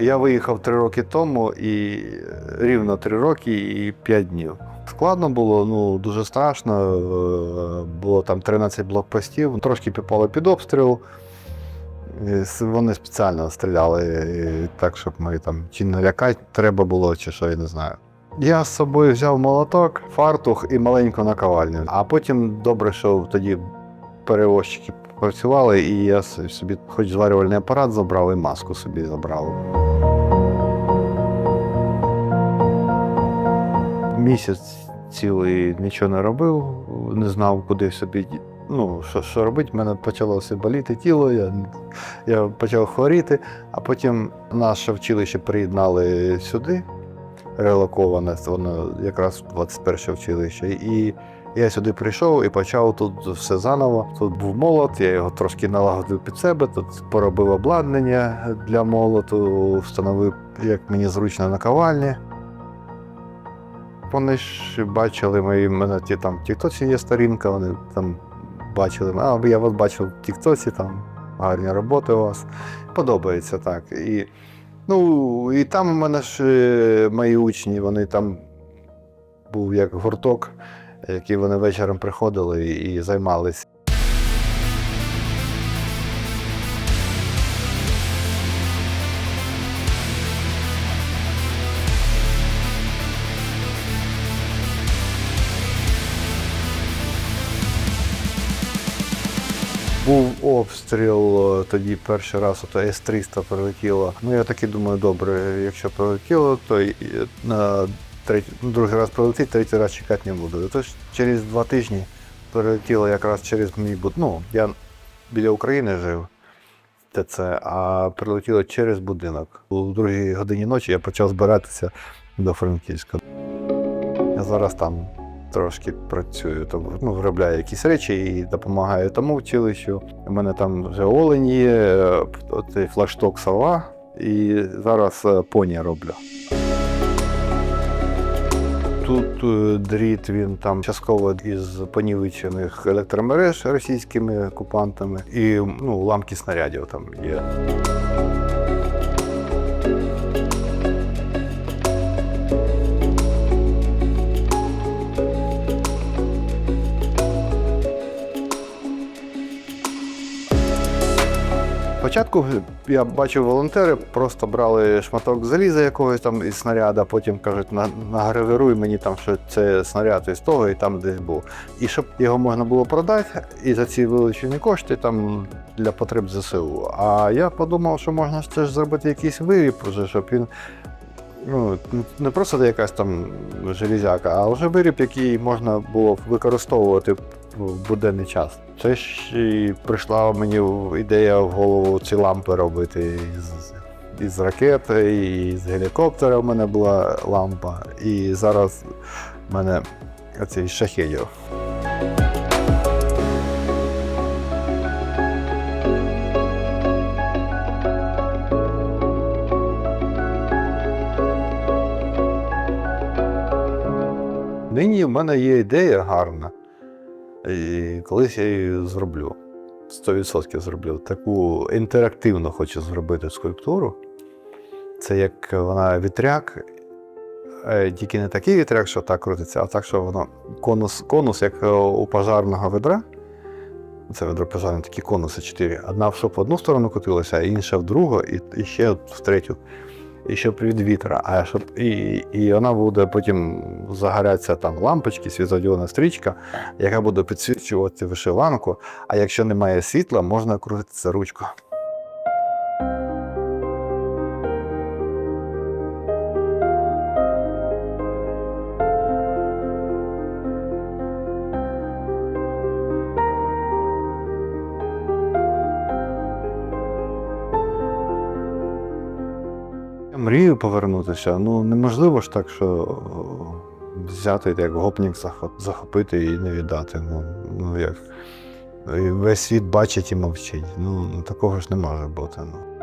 Я виїхав три роки тому і рівно три роки і п'ять днів. Складно було, ну дуже страшно. е, Було там 13 блокпостів, трошки попали під обстріл. Вони спеціально стріляли е, так, щоб ми там чи налякати треба було, чи що, я не знаю. Я з собою взяв молоток, фартух і маленьку наковальню. А потім добре, що тоді перевозчики працювали, і я собі хоч зварювальний апарат забрав і маску собі забрав. Місяць цілий нічого не робив, не знав, куди собі. Ну, що, що робити, в мене почало все боліти тіло, я, я почав хворіти, а потім наше вчилище приєднали сюди, релоковане, воно якраз 21 училище. І я сюди прийшов і почав тут все заново. Тут був молот, я його трошки налагодив під себе, тут поробив обладнання для молоту, встановив, як мені зручно наковальні. Вони ж бачили мої мене ті там в Тіктоці є сторінка, вони там бачили, а я вас бачив в Тіктоці, там гарні роботи у вас. Подобається так. І, ну, і там у мене ж е, мої учні, вони там був як гурток, який вони вечором приходили і, і займалися. Був обстріл е, тоді перший раз, ото С-300 прилетіло. Ну я таки думаю, добре, якщо прилетіло, то на третій, ну, другий раз прилетить, третій раз чекати не буду. Тож через два тижні прилетіло якраз через мій буд. Ну, я біля України жив. ТЦ, а прилетіло через будинок. У другій годині ночі я почав збиратися до Франківська. Я зараз там трошки працюю, тому ну, виробляю якісь речі і допомагаю тому училищу. У мене там вже олень є, оцей флагшток сова, і зараз е, поні роблю. Тут е, дріт він там частково із понівечених електромереж російськими окупантами, і ну, ламки снарядів там є. Спочатку я бачив волонтери, просто брали шматок заліза якогось там із снаряда, потім кажуть, «На- награвируй мені там, що це снаряд із того, і там десь був. І щоб його можна було продати, і за ці вилучені кошти там для потреб ЗСУ. А я подумав, що можна ж це ж зробити якийсь виріб, уже, щоб він. Ну, не просто якась там железяка, а вже виріб, який можна було використовувати в буденний час. Це ж і прийшла мені ідея в голову ці лампи робити із, із ракети, і з гелікоптера в мене була лампа, і зараз в мене оцей шахедів. Нині в мене є ідея гарна. І колись я її зроблю. 100% зроблю. Таку інтерактивну хочу зробити скульптуру. Це як вона вітряк, е, тільки не такий вітряк, що так крутиться, а так, що воно конус, конус як е, у пожарного ведра. Це ведро пожарне, такі конуси чотири. Одна щоб в одну сторону крутилася, а інша в другу, і ще в третю. І щоб від вітра, а щоб і, і вона буде потім загоряться там лампочки, світлодіодна стрічка, яка буде підсвічувати вишиванку. А якщо немає світла, можна крутитися ручкою. Мрію повернутися. Ну неможливо ж так, що взяти як гопнік захоп- захопити і не віддати. Ну, ну як. Весь світ бачить і мовчить. Ну такого ж не може бути. Ну.